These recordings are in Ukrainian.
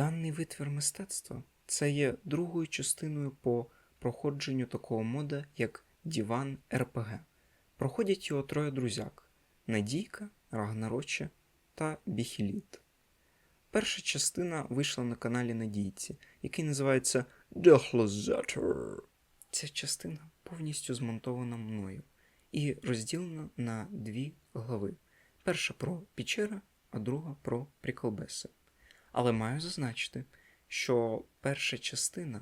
Даний витвір мистецтва це є другою частиною по проходженню такого мода, як Діван РПГ. Проходять його троє друзяк: Надійка, Рагнароче та Біхіліт. Перша частина вийшла на каналі Надійці, який називається Deathlozator. Ця частина повністю змонтована мною і розділена на дві глави. Перша про Пічера, а друга про приколбеси. Але маю зазначити, що перша частина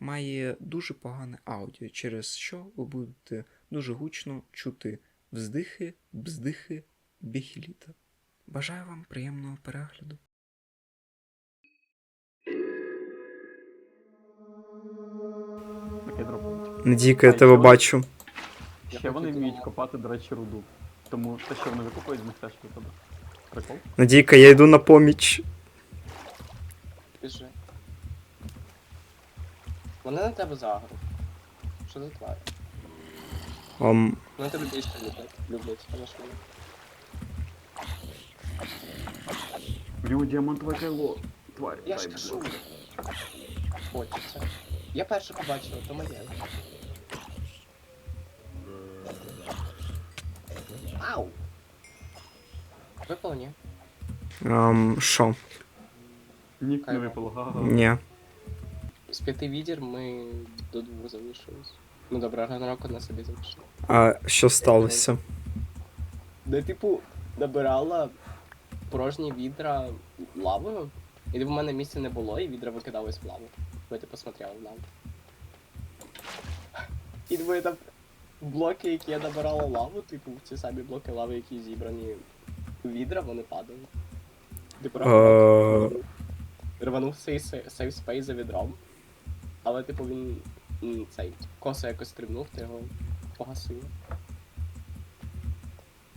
має дуже погане аудіо, через що ви будете дуже гучно чути вздихи, бздихи, біхіліта. Бажаю вам приємного перегляду. Надійка, я тебе бачу. Ще вони вміють копати, до речі, руду. Тому те, що вони викопують, з них теж випаде. Прикол? Надійка, я йду на поміч. Біжи. Вони на тебе загру. Що за тварь? Ом, Вони тебе більше люблять. Люблять, вони. Блю, діамантове кайло. Тварь, Я ж кажу. Хочеться. Я перше побачила, то моє. Ау! Випало, ні? ем, що? Нік не випало, га-га. Ні. З п'яти відір ми до двох залишились. Ну добре, Рагнарок на собі залишили. А що сталося? Де, типу, набирала порожні відра лавою, і в мене місця не було, і відра викидались в лаву. Ви типу смотрели в лаву. І двоє там блоки, які я набирала лаву, типу, ці самі блоки лави, які зібрані у відра, вони падали. Типу, Рагнарок рванув цей сейф спейс за відром. Але, типу, він цей косо якось стрибнув, ти його погасив.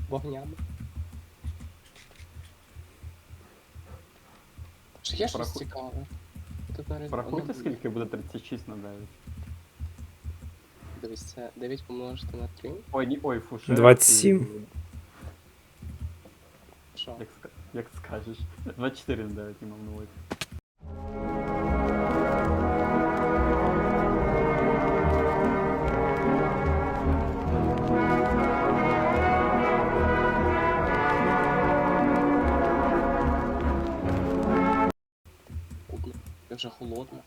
Вогнями. Чи є щось Порахуй- цікаве? Тут навіть Порахуйте, скільки буде 36 на 9. Дивись, це 9 помножити на 3. Ой, ні, ой, фу, ще 27. Що? Як, ска- як скажеш. 24 на 9 я мав на увазі. Вже голодна.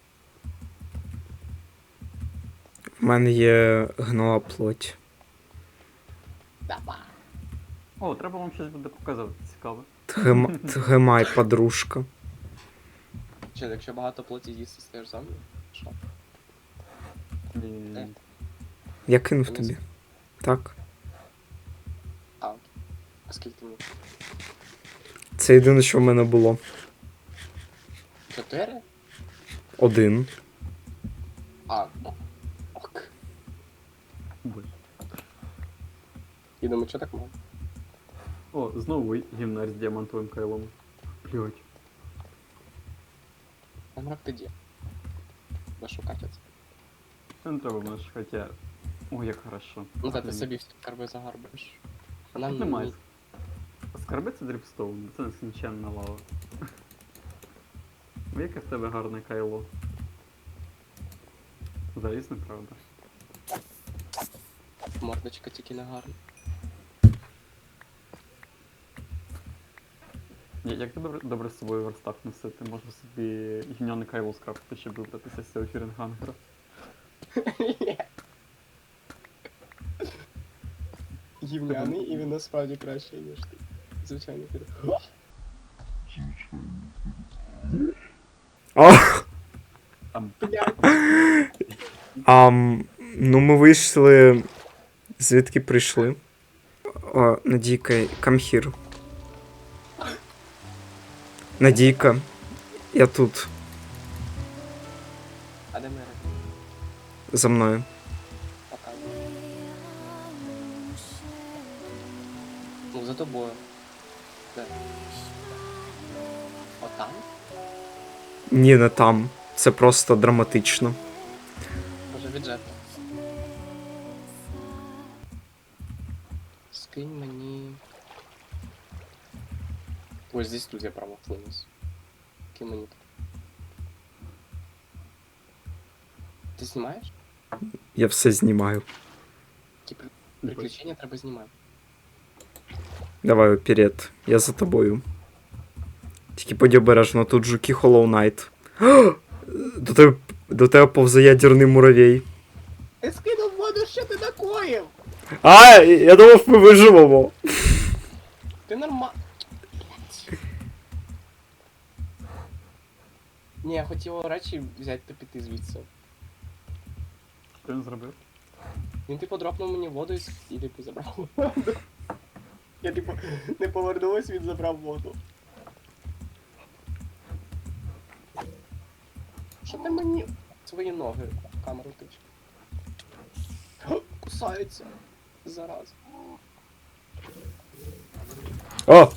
В мене є гнила плоть. Давай. О, треба вам щось буде показувати цікаве. Тгем... Тгемай, подружка. Чи якщо багато плоті з'їсти, стаєш зомбі? Що? Ні. Я кинув Вони тобі. Так. А, окей. А скільки мені? Це єдине, що в мене було. Чотири? Один. А. Ок. І думаю, що так мало? О, знову гімнар з діамантовим кайлом. Блять. Там рак тоді. Треба шукати це. Це не треба мене хоча. О, як хорошо. Ну та ти собі всі карби загарбиш. А нам немає. Скарби це дріпстоун, це нескінченна лава. Яке в тебе гарне кайло. Заліз, неправда. Мордочка тільки не гарна. Як ти добре, добре з собою верстак носити? Можна собі гімняне кайло скрафтити, щоб вибратися з цього фіренгангера. Гівняний, і він насправді краще, ніж ти. Звичайно, піде. О! Там Ам, ну, ми вийшли. Звідки прийшли? О, Надійка, come. Надійка, я тут, А де ми за мною. Ну, за тобою. Де? Отам? Ні, не там. Це просто драматично. Може бюджетно. Скинь мені. Ось здесь тут я прямо вклинусь. Кинь мені. Ти знімаєш? Я все знімаю. Які при- приключення треба знімати. Давай вперед. Я за тобою. Тільки будь обережно, тут жуки Hollow Knight. До тебе, до тебе повзе ядерний муравей. Ти скинув воду, що ти накоїв? А, я думав, ми виживемо. Ти норма... Ні, я хотів речі взяти та піти звідси. Що він зробив? Він типу дропнув мені воду і типу забрав воду. Я типу не повернулась, він забрав воду. Ти мені свої ноги в камеру тич? Кусаються. Зараз. О!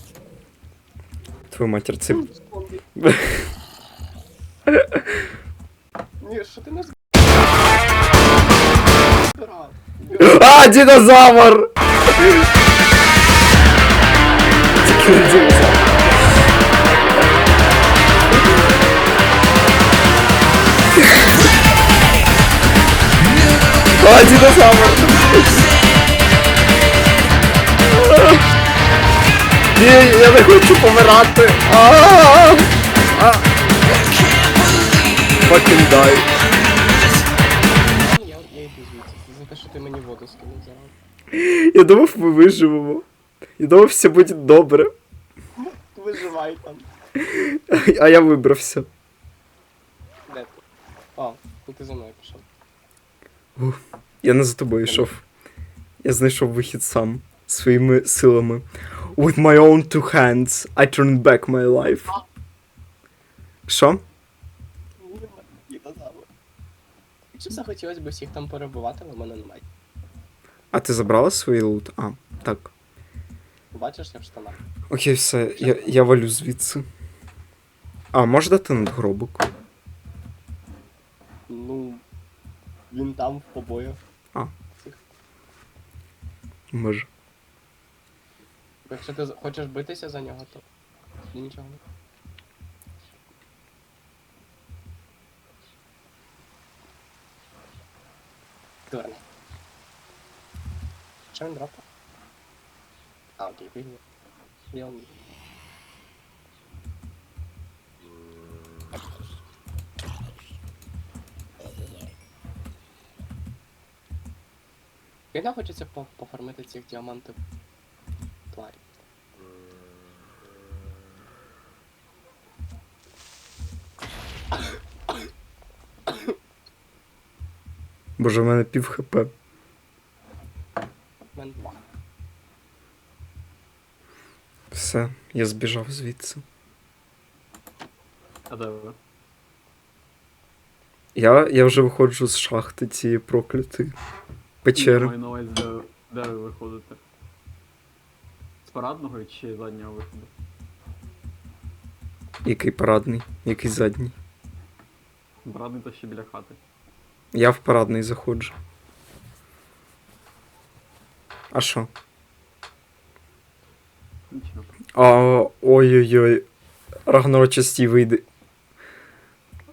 Твою матір, це. Ні, що ти не збирав? А, динозавр! А, динозавр! Ні, я не хочу помирати. Fucking die. Я, я йду звідси. За те, що ти мені воду скинув зараз. Я думав, ми виживемо. Я думав, все буде добре. Виживай там. А я вибрався. Де ти? А, ну ти за мною пішов. Я не за тобою йшов. Я знайшов вихід сам своїми силами. With my own two hands, I turned back my life. Що? Якщо захотілося б всіх там перебувати, але в мене немає. А ти забрала свій лут? А, так. Бачиш, я в штанах. Окей, все, я, я валю звідси. А, можеш дати надгробок? Ну. Він там в побоях. А. Може. Якщо ти хочеш битися за нього, то нічого не. Дурне. Що він? А, окей, вигнув. Я умію. Когда хочеться по- пофармити цих діамантів тварів. Боже, в мене пів хп. Все, я збіжав звідси. А де ви? Я, я вже виходжу з шахти цієї проклятої. Печери. Маю на увазі, де, де ви виходите? З парадного чи заднього виходу? Який парадний, який задній. Парадний то ще біля хати. Я в парадний заходжу. А що? Нічого. А, ой-ой-ой. Рагнорочастій вийде.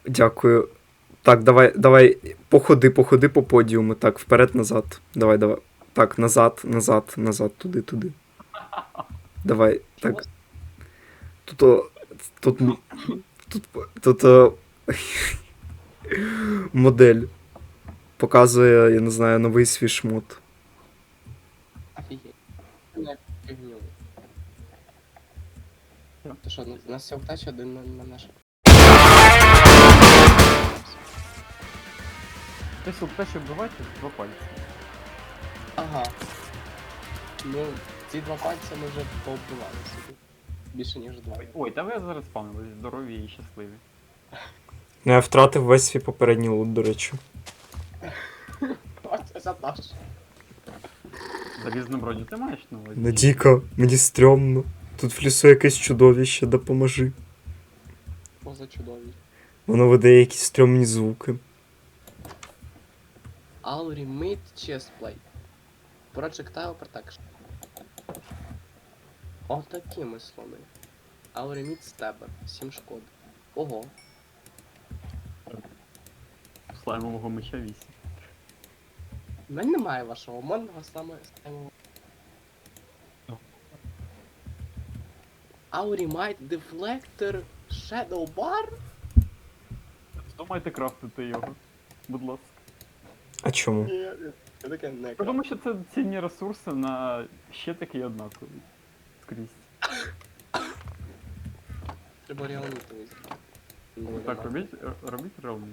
Дякую. Так, давай, давай, походи, походи по подіуму. Так, вперед, назад. Давай, давай. Так, назад, назад, назад, туди, туди. Давай, так. Тут. о, Тут. Тут. Тут. Модель. Показує, я не знаю, новий свій шмот. Офігеть. Не. Що? То що, у нас вся втача один на, на наше. От те, що вбивайте, два пальці. Ага. Ну, ці два пальця ми вже пооббивали собі. Більше ніж два. Ой, ой, та ви зараз спавнились, здорові і щасливі. Ну, я втратив весь свій попередній лут, до речі. Оце за наш. Залізну броню ти маєш на увазі? Надійка, мені стрьомно. Тут в лісу якесь чудовище, допоможи. Поза чудові. Воно видає якісь стрьомні звуки. Auri Mid Chestplate. Projectile Protection. Отакі ми слони. Auri Mid Stabber. 7 шкод. Ого. слаймового меча 8. У мене немає вашого модного саме самого. Aurimite Deflector Shadow Bar? Вдумайте крафтити його. Будь ласка. А чому? Ні, я таке не Я думаю, що це цінні ресурси на ще такі однакові. Скрізь. Треба реалніти візьмати. Ну, Так, нема. робіть, р- робіть реально.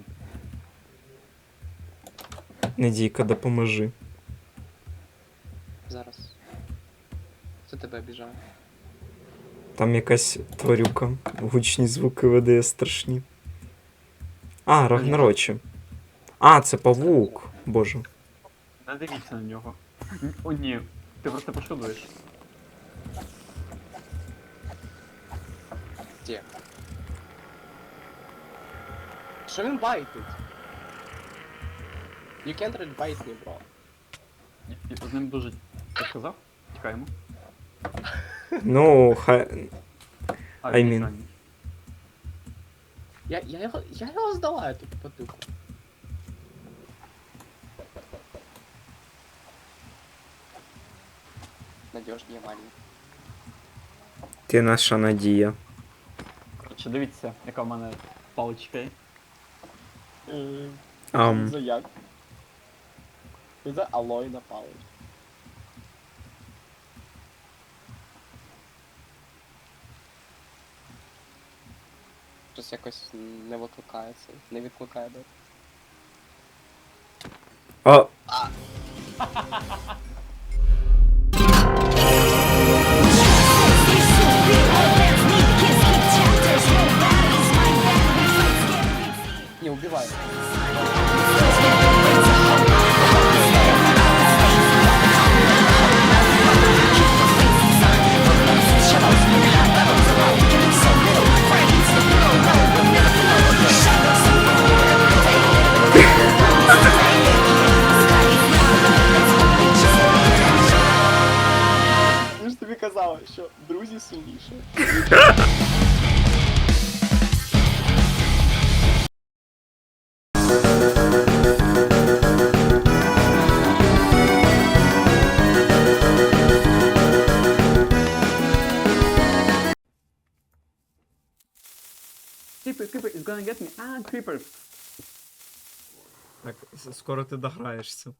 Надійка, допоможи. Зараз. Це тебе обіжає. Там якась тварюка. Гучні звуки видає страшні. А, Рагнарочі. А, це павук. Боже. Не дивіться на нього. О, ні. Ти просто пошкодуєш. Де? Що він байтить? You can't read bite me, bro. І З ним дуже. Я сказав? Тікаємо. Ну, хай. I mean. Я, я, його, я його здала, эту потуку. Надежнее маленький. Ти наша надія. Коротше, дивіться, яка в мене паличка є. Ам. За як? За алой напали. Щось якось не викликається, не відкликає до. А. Creeper, creeper, is gonna get me. А, creeper. Так, скоро ти дограєшся.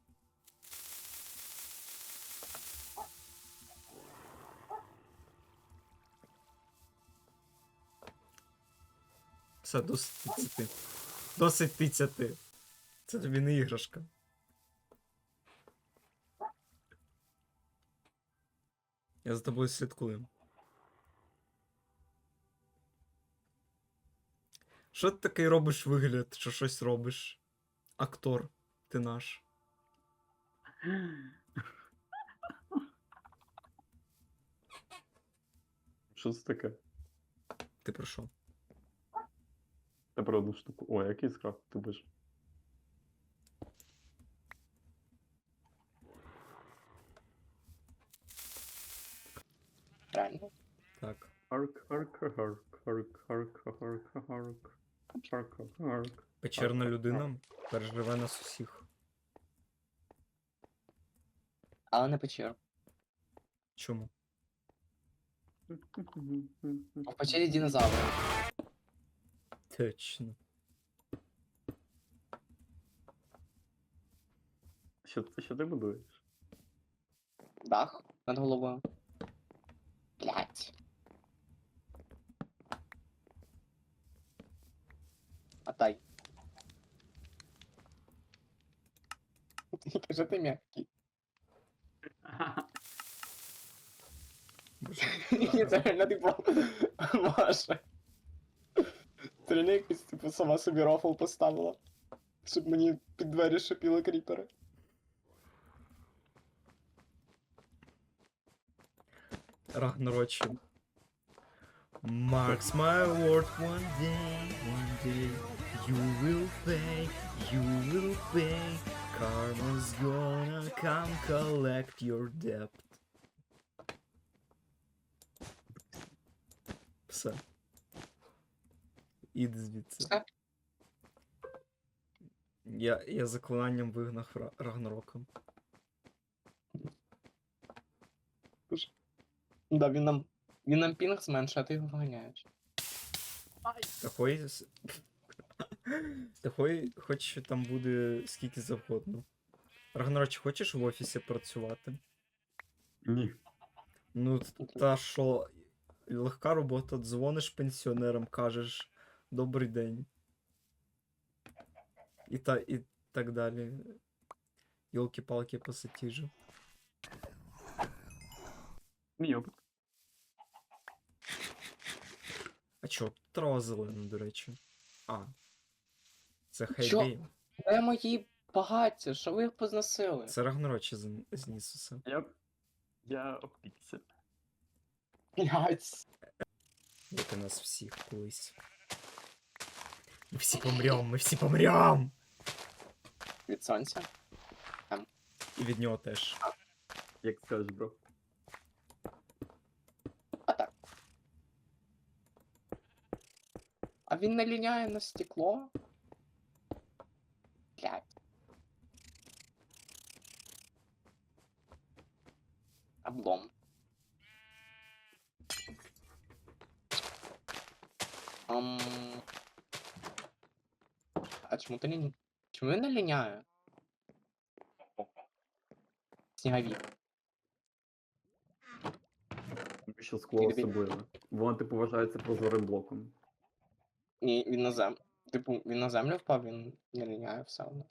Все, досить тицяти. Досить тицяти. Це тобі не іграшка. Я за тобою слідкую. Що ти такий робиш вигляд, що щось робиш? Актор, ти наш. Що це таке? Ти про що? Та про одну штуку. О, який скрафт ти будеш? Реально. Так. Харк, харк, харк, харк, харк, харк, харк. Печерна людина переживе нас усіх. Але не печер. Чому? А в печері динозаври. Точно. Що, що ти будуєш? Дах над головою. Блять. Каже, ти м'який. Боже. І це реально типу Маша. Ти не якось типу сама собі рофл поставила. Щоб мені під двері шипіли кріпери. Рагнарочі. Marks my word one day, one day You will pay, you will pay. Karma's gonna come collect your debt. Все. Іди звідси. Я, я заклинанням вигнав Ра- Рагнароком. Да, він нам. Він нам пінг зменшує, а ти його виганяєш. Такої. С- Такої, хоч там буде скільки завгодно. Рагнароч, хочеш в офісі працювати? Ні. Ну, та що, легка робота, дзвониш пенсіонерам, кажеш добрий день. І, та, і так далі. Йолки-палки пасатіжі. Мій опит. А чо, трава зелена, до речі. А. Це Чо? Де мої багаття? Що ви їх позносили? Це Рагнарочі з- зніс усе. Я. Я обпікся. Блять. Як і нас всіх колись. Ми всі помрем, ми всі помрем! Від сонця. І від нього теж. Як скажеш, бро. А так. А він наліняє на стекло. Блять. Облом. Ам... А чому ти не... Чому він не ліняє? Сніговік. Що скло Тобі- особливе. Воно, типу, вважається прозорим блоком. Ні, він на зем... Типу, він на землю впав, він не ліняє все одно.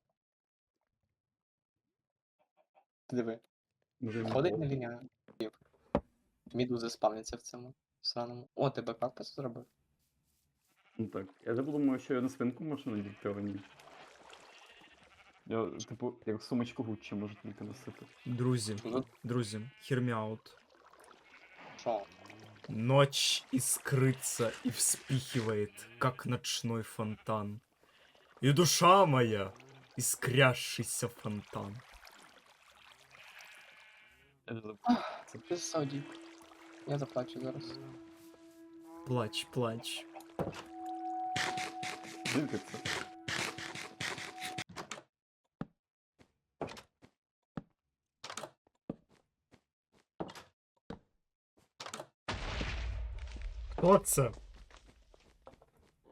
Ти диви, І ходить не ліняє. Мідузи спавняться в цьому сраному. О, ти бекап зробив? Ну так. Я вже думаю, що я на свинку можу надіти, але ні. Я, типу, як сумочку Гуччі можу тільки носити. Друзі, Ну, друзі, hear me out. що? Ночь искрится и вспихивает, как ночной фонтан. И душа моя — искрящийся фонтан. Я не забув. Я заплачу зараз. Плач, плач. Це? Хто це?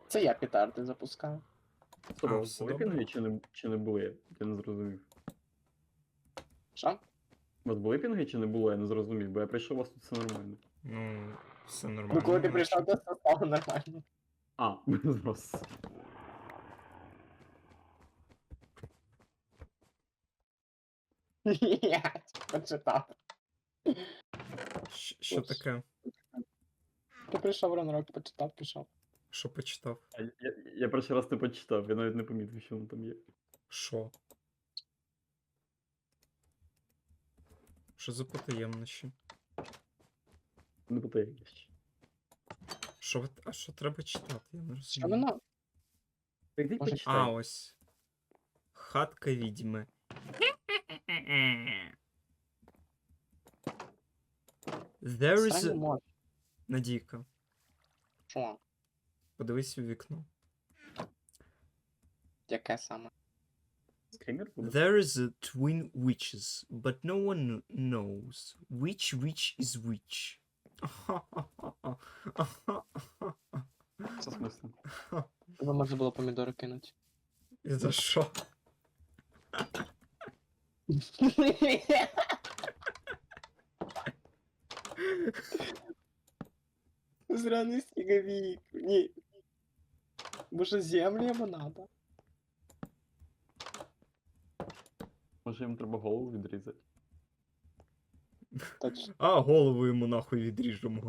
Це я петарди запускаю. Стоп, А, все були добре. пінги чи не, чи не були? Я не зрозумів. Що? У вас були пінги чи не було? Я не зрозумів, бо я прийшов, у вас тут все нормально. Ну, все Ну, коли ти прийшов, то все стало нормально. А, зрос. Ні, почитав. Щ- Що таке? Ти прийшов ранок, почитав, пішов. Що почитав? А я, я, я перший раз не почитав, я навіть не помітив, що воно там є. Що? Що за потаємнощі? Не потаємність. Що ви... А що треба читати? Я не Що розумію. воно? Так Може, почитай. А, ось. Хатка відьми. There is Срані a... мод. Надійка, Що? подивись у вікно. Яке саме? Скрімер буде? There is a twin witches, but no one knows which witch is which. Це смисло. Тебе можна було помідори кинути. І за що? Зраний сніговік. Ні. Може землю йому надо? Може їм треба голову відрізати? Точно. А, голову йому нахуй відріжемо.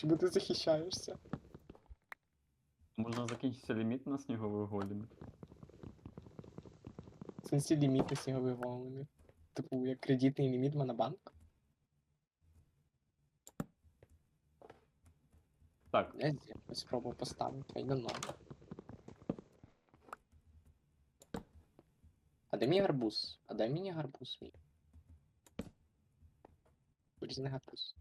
Чому ти захищаєшся? Можна закінчиться ліміт на снігових големів. В сенсі ліміт на снігових големів. Типу, як кредитний ліміт монобанк. Так, Я зі- спробую поставити, а йде ноль. А де мій гарбуз? А де мені гарбуз мій? Різний гарбуз.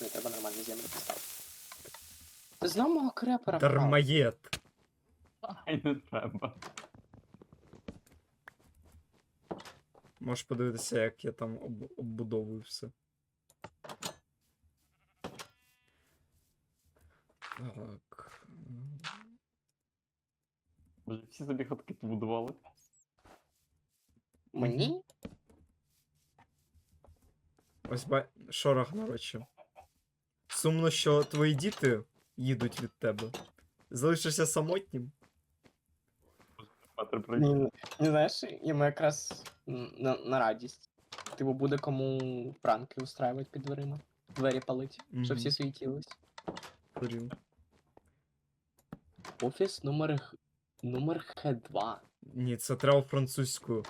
Мені треба нормальну землю поставити. Ти знову мого крепера. Дармаєт. Ай, не треба. Можеш подивитися, як я там об- оббудовую все. Так. м, Може, всі собі хатки побудували? Мені? Ось ба... що Рагнароче. Сумно, що твої діти їдуть від тебе. Залишишся самотнім. Петр, прийти. Ні, не знаєш, йому якраз на, на радість. Типу буде кому пранки устраювати під дверима. Двері палить, щоб всі світились. Курю. Офіс номер номер Х2. Ні, це треба французькою.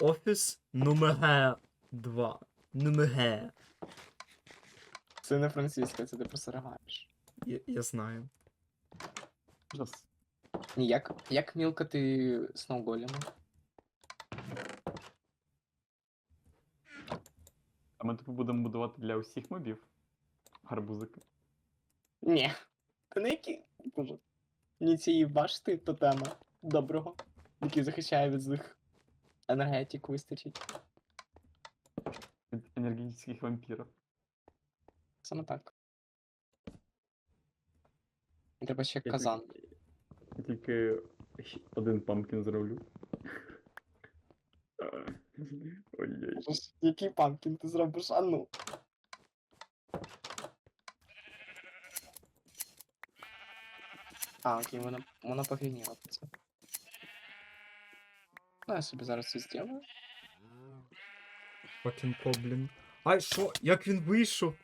Офіс номер 2. Номер. Це не французька, це ти просто. Я, я знаю. Ужас. Ні, як, як мілкати сноуголіма? А ми типу будемо будувати для усіх мобів? Гарбузики. Ні. Та не які. Боже. Мені цієї башти тотема доброго, який захищає від злих енергетик вистачить. Від енергетичних вампірів. Саме так. Треба ще Я казан. тільки- Я тільки один памкін зроблю. Ой-ой. Який памкін ти зробиш? А ну. А, окей, вона, вона по фігні робиться. Ну, я собі зараз це зроблю. Fucking Коблін. Ай, що? Як він вийшов?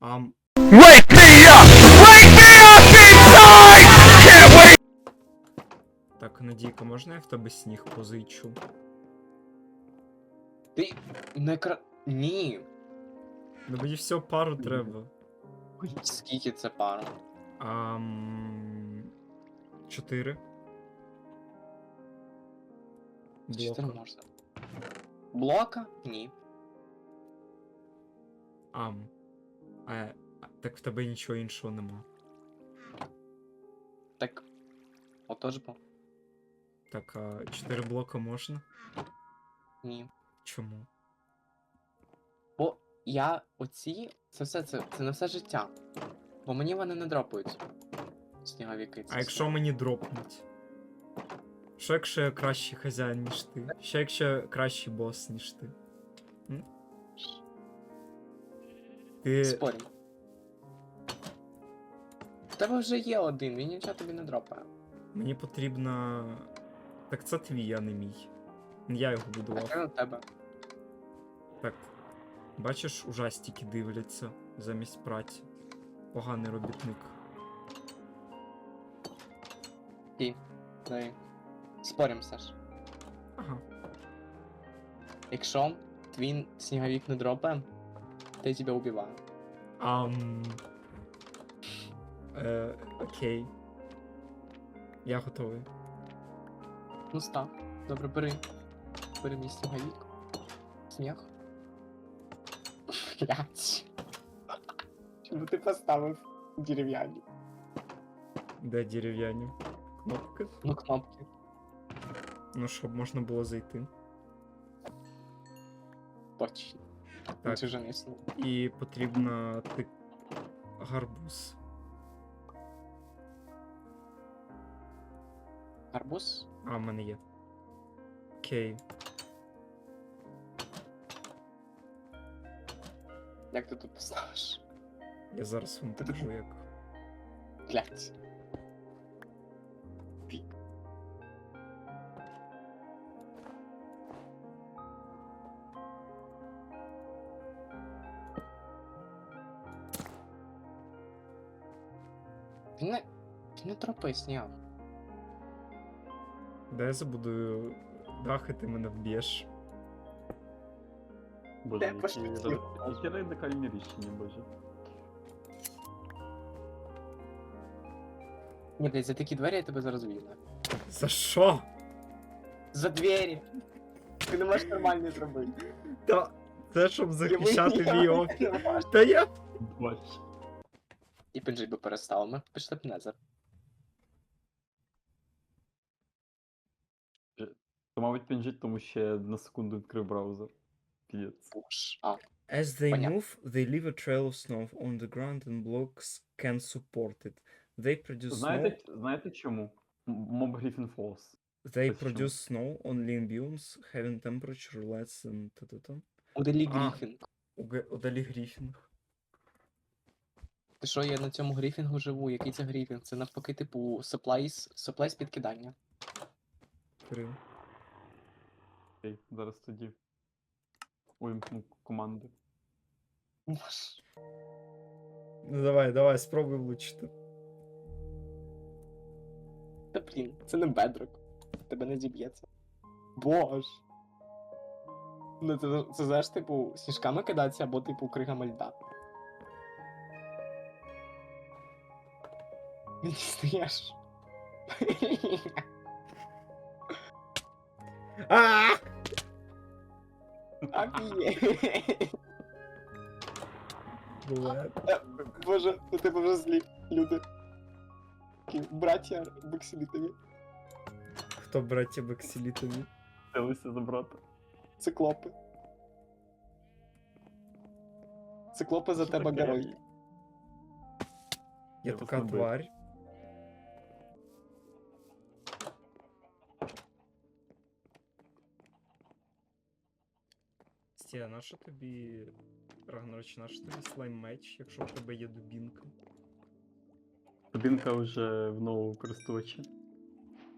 Ам. Wake me! Так, Надійка, можна я в тебе сніг позичу? Ти не кра... Ні. Ну мені все пару треба. Скільки це пара? Ам... Чотири. Чотири Блока. можна. Блока? Ні. Ам. Е, а, так в тебе нічого іншого нема. Так. Отож бо. Так, а чотири блока можна? Ні. Чому? Я оці. Це все це, це на все життя. Бо мені вони не дропають. Сніговіки. А якщо мені дропнуть? Що якщо я кращий хазяїн, ніж ти? Що якщо я кращий бос, ніж ти? М? Ти. Спорім. В тебе вже є один, він нічого тобі не дропає. Мені потрібно. Так це твій, а не мій. Я його А будував. це на тебе. Так. Бачиш, ужастики дивляться замість праці. Поганий робітник. Дай. Спорим, Саш. Ага. Якщо твій сніговік не дропає, то я тебе убиваю. Ам. Е, окей. Я готовий. Ну став. Добре, бери. Бери мій сніговік. Сміх. Блять. Чому ти поставив дерев'яні? Де дерев'яні? Кнопки? Ну, кнопки. Ну, щоб можна було зайти. Точно. Так. Це вже не існує. І потрібно ти... гарбуз. Арбуз? А, в мене є. Окей. Як ти тут поставиш? Я зараз вам Ти покажу як. Блять. Він не. Він не тропи сняв. Де я забудую дах, і ти мене вб'єш. Боже, Де які, пошутів? ради- які радикальні рішення, боже. Ні, блядь, за такі двері я тебе зараз візьму. За що? За двері! Ти не можеш нормально зробити. Та Це щоб захищати мій офіс. Та я. Бач. І піджить би перестав, ми пішли б незер. То, мабуть, пінжить, тому що я на секунду відкрив браузер. А, As they Понятно. move, they leave a trail of snow on the ground and blocks can support it. They produce snow. Знаєте, знаєте чому? Моб Гріфін Фолз. They почему? produce snow on lean biomes, having temperature less than та-та-та. Уделі А. Гріфінг. У Г- Удалі Гріфінг. Ти що, я на цьому гріфінгу живу? Який це гріфінг? Це навпаки, типу, supplies, supplies підкидання. Крив. Окей, зараз тоді. Увімкну команди. Боже. Ну давай, давай, спробуй влучити. Та блін, це не бедрок. Тебе не зіб'ється. Боже. Ну це, це знаєш, типу, сніжками кидатися або типу кригами льда. Не дістаєш. А! Афієть. Буває. Боже, ну тебе вже злі люди. Такі Браття боксілітові. Хто браття Баксілітові? Хотілося забрати. Циклопи. Циклопи за тебе герої. Я така тварь. Стія, на що тобі. Рагнароч, на що тобі слайм меч, якщо в тебе є дубінка? Кабінка вже в нового користувача.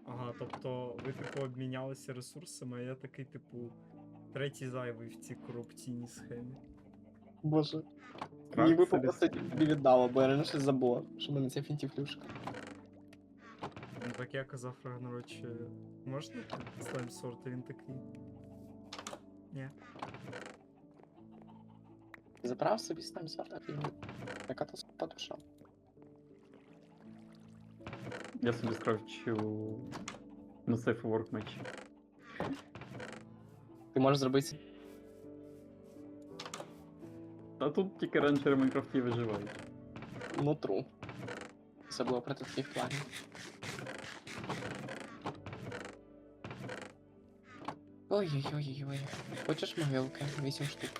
Ага, тобто ви типу обмінялися ресурсами, а я такий, типу, третій зайвий в цій корупційній схемі. Боже. Так Ніби собі просто тобі віддала, бо я раніше забула, що в мене ця фінтіфлюшка. Ну так я казав Рагнароч, е, можна слайм сорт, він такий. Ні. Забрав собі там сорта фільму. Яка то скупа душа. Я собі скрафчу на Work меч. Ти можеш зробити. Та тут тільки ранчери в Майнкрафті виживають. Ну, тру. Особливо проти таких планів. Ой-ой-ой-ой. Хочеш могилки? Вісім штук.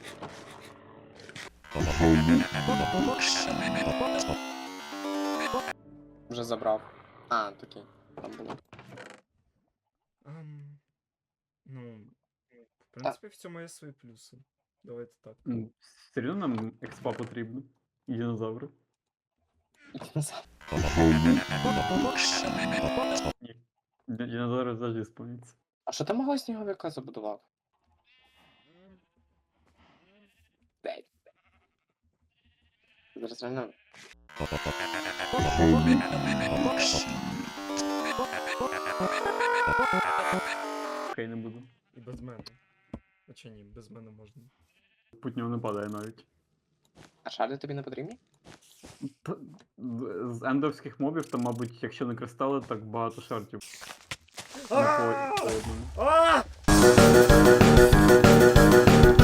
Вже забрав. А, такий. Там було. Ам, ну, в принципі, в цьому є свої плюси. Давайте так. М, Все одно нам експа потрібно. І динозаври. Ні. Ді- Динозаври завжди сповняться. А що ти мого сніговика забудував? Зараз реально. Хай не буду. І без мене. А чи ні, без мене можна. Путнього не падає навіть. А шарди тобі не потрібні? Та, з- З ендовських мобів, там, мабуть, якщо не кристали, так багато шартів. Ah! Não foi, foi, né? ah! ah!